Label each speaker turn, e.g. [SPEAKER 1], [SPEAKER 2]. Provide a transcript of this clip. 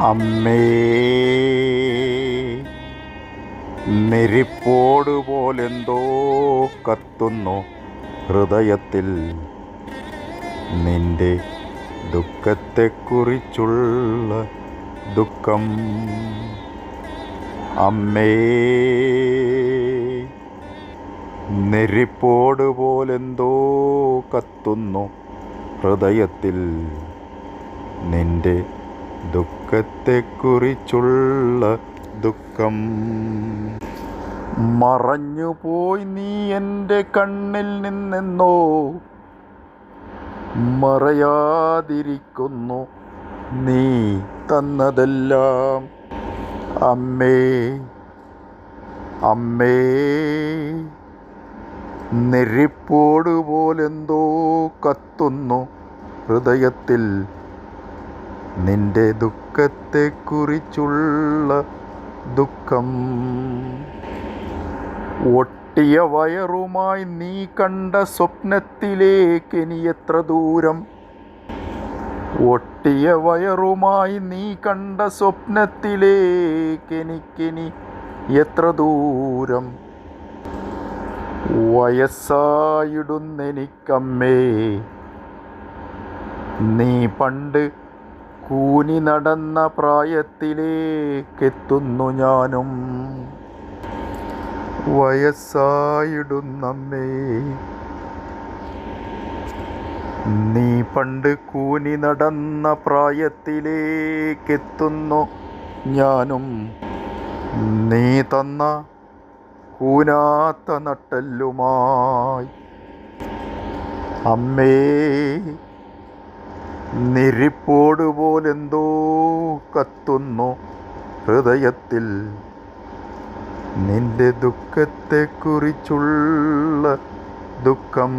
[SPEAKER 1] അമ്മേ നെരിപ്പോടുപോലെന്തോ കത്തുന്നു ഹൃദയത്തിൽ. നിന്റെ ദുഃഖത്തെക്കുറിച്ചുള്ള ദുഃഖം. അമ്മേ നെരിപ്പോടുപോലെന്തോ കത്തുന്നു ഹൃദയത്തിൽ. നിന്റെ ദുഃഖത്തെക്കുറിച്ചുള്ള ദുഃഖം. മറഞ്ഞുപോയി നീ എന്റെ കണ്ണിൽ നിന്നെന്നോ? മറയാതിരിക്കുന്നു നീ തന്നതെല്ലാം. അമ്മേ അമ്മേ നെരിപ്പോടുപോലെന്തോ കത്തുന്നു ഹൃദയത്തിൽ. നിന്റെ ദുഃഖത്തെക്കുറിച്ചുള്ള ദുഃഖം. ഒട്ടിയ വയറുമായി നീ കണ്ട സ്വപ്നത്തിലേക്ക് ഇനി എത്ര ദൂരം? ഒട്ടിയ വയറുമായി നീ കണ്ട സ്വപ്നത്തിലേക്ക് എനിക്കിനി എത്ര ദൂരം? വയസ്സായിടുന്നെനിക്കമ്മേ നീ പണ്ട് കൂനി നടന്ന പ്രായത്തിലേക്കെത്തുന്നു ഞാനും. വയസ്സായിടുന്നമ്മേ നീ പണ്ട് കൂനി നടന്ന പ്രായത്തിലേക്കെത്തുന്നു ഞാനും. നീ തന്ന കൂനാത്ത നട്ടല്ലുമായി അമ്മേ നിരിപ്പോട് പോലെന്തോ കത്തുന്നു ഹൃദയത്തിൽ. നിന്റെ ദുഃഖത്തെക്കുറിച്ചുള്ള ദുഃഖം